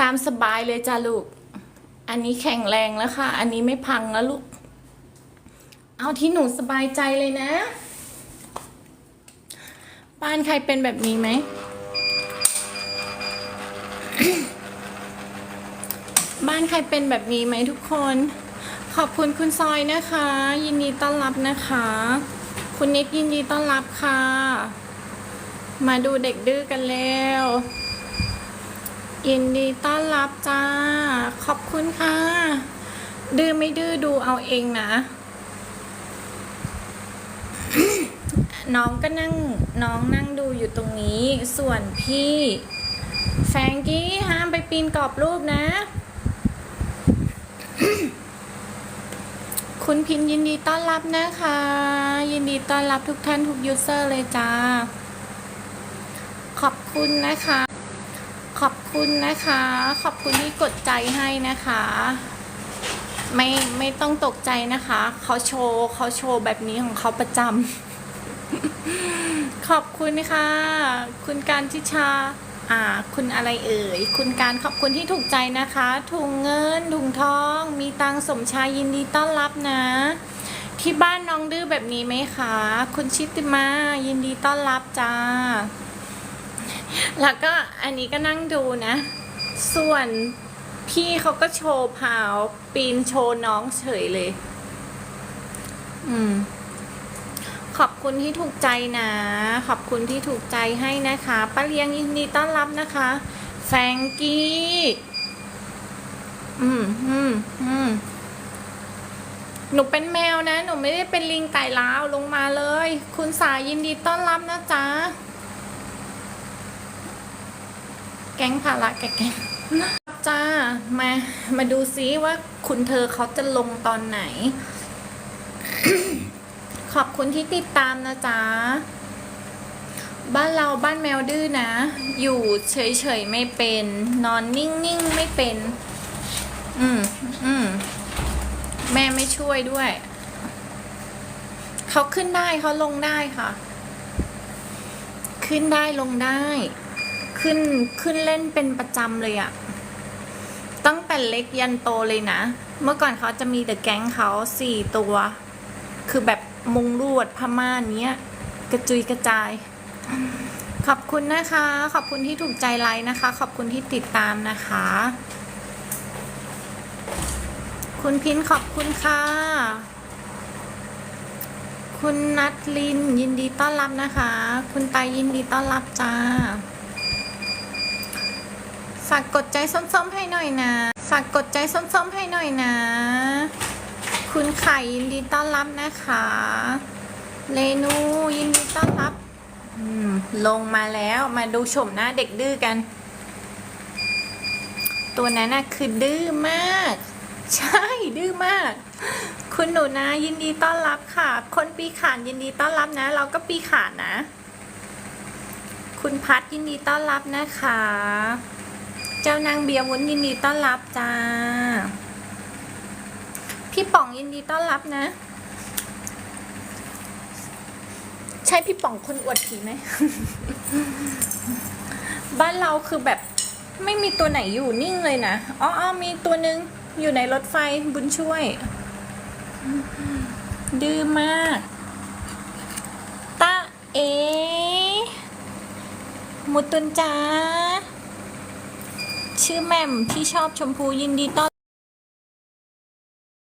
ตามสบายเลยจ้าลูก อันนี้แข็งแรงแล้วค่ะ อันนี้ไม่พังแล้วลูก เอาที่หนูสบายใจเลยนะ บ้านใครเป็นแบบนี้ไหม บ้านใครเป็นแบบนี้ไหมทุกคน ขอบคุณคุณซอยนะคะ ยินดีต้อนรับนะคะ คุณนิดยินดีต้อนรับค่ะ มาดูเด็กดื้อกันแล้ว ยินดีต้อนรับจ้า ขอบคุณค่ะ ดื้อไม่ดื้อดูเอาเองนะ น้องก็นั่ง น้องนั่งดูอยู่ตรงนี้ ส่วนพี่ แฟงกี้ห้ามไปปีนกรอบรูปนะ คุณพินยินดีต้อนรับนะคะ ยินดีต้อนรับทุกท่านทุกยูเซอร์เลยจ้า ขอบคุณนะคะ ขอบคุณนะคะ ขอบคุณที่กดใจให้นะคะ ไม่ไม่ต้องตกใจนะคะ เขาโชว์เขาโชว์แบบนี้ของเขาประจำ ขอบคุณค่ะ คุณการทิชา อ่า คุณอะไรเอ่ย คุณการขอบคุณที่ถูกใจนะคะ ถุงเงิน ถุงทอง มีตังสมชายยินดีต้อนรับนะ ที่บ้านน้องดื้อแบบนี้ไหมคะ คุณชิติมา ยินดีต้อนรับจ้า แล้วก็อันนี้ก็นั่งดูนะ ส่วนพี่เขาก็โชว์พาว ปีนโชว์น้องเฉยเลย อืม ขอบคุณที่ถูกใจนะ ขอบคุณที่ถูกใจให้นะคะป้าเลี้ยงยินดีต้อนรับนะคะแฟรงกี้อืมอืมอืมหนูเป็นแมวนะ หนูไม่ได้เป็นลิงไก่ลาวลงมาเลย คุณสายยินดีต้อนรับนะจ๊ะ แก๊งภาระแก๊งจ้ามามาดูซิว่าคุณเธอเขาจะลงตอนไหน ขอบคุณที่ติดตามนะจ๊ะ บ้านเราบ้านแมวดื้อนะ อยู่เฉยๆไม่เป็น นอนนิ่งๆไม่เป็น อืมอืมแม่ไม่ช่วยด้วย เขาขึ้นได้เขาลงได้ค่ะ ขึ้นได้ลงได้ ขึ้นขึ้นเล่นเป็นประจำเลยอะตั้งแต่เล็กยันโตเลยนะ เมื่อก่อนเขาจะมีแต่แก๊งเขาสี่ตัว คือแบบมุงลวดพม่านเนี้ย กระจุยกระจาย ขอบคุณนะคะ ขอบคุณที่ถูกใจไลค์นะคะ ขอบคุณที่ติดตามนะคะ คุณพินขอบคุณค่ะ คุณนัทลินยินดีต้อนรับนะคะ คุณตายยินดีต้อนรับจ้า ฝากกดใจส้มๆให้หน่อยนะ ฝากกดใจส้มๆให้หน่อยนะ คุณไข่ยินดีต้อนรับนะคะ เรนูยินดีต้อนรับ ลงมาแล้วมาดูชมหน้าเด็กดื้อกัน ตัวนั้นน่ะคือดื้อมาก ใช่ดื้อมาก คุณหนูนะ ยินดีต้อนรับค่ะ คนปีขานยินดีต้อนรับนะ เราก็ปีขานนะ คุณพัดยินดีต้อนรับนะคะ เจ้านางเบียร์วุ้นยินดีต้อนรับจ้า พี่ป๋องยินดีต้อนรับนะ ใช่พี่ป๋องคนอวดผีไหม บ้านเราคือแบบไม่มีตัวไหนอยู่นิ่งเลยนะ อ๋ออมีตัวหนึ่งอยู่ในรถไฟบุญช่วย ดื้อมากตาเอ มุตุนจ้า ชื่อแหม่มที่ชอบชมพูยินดีต้อน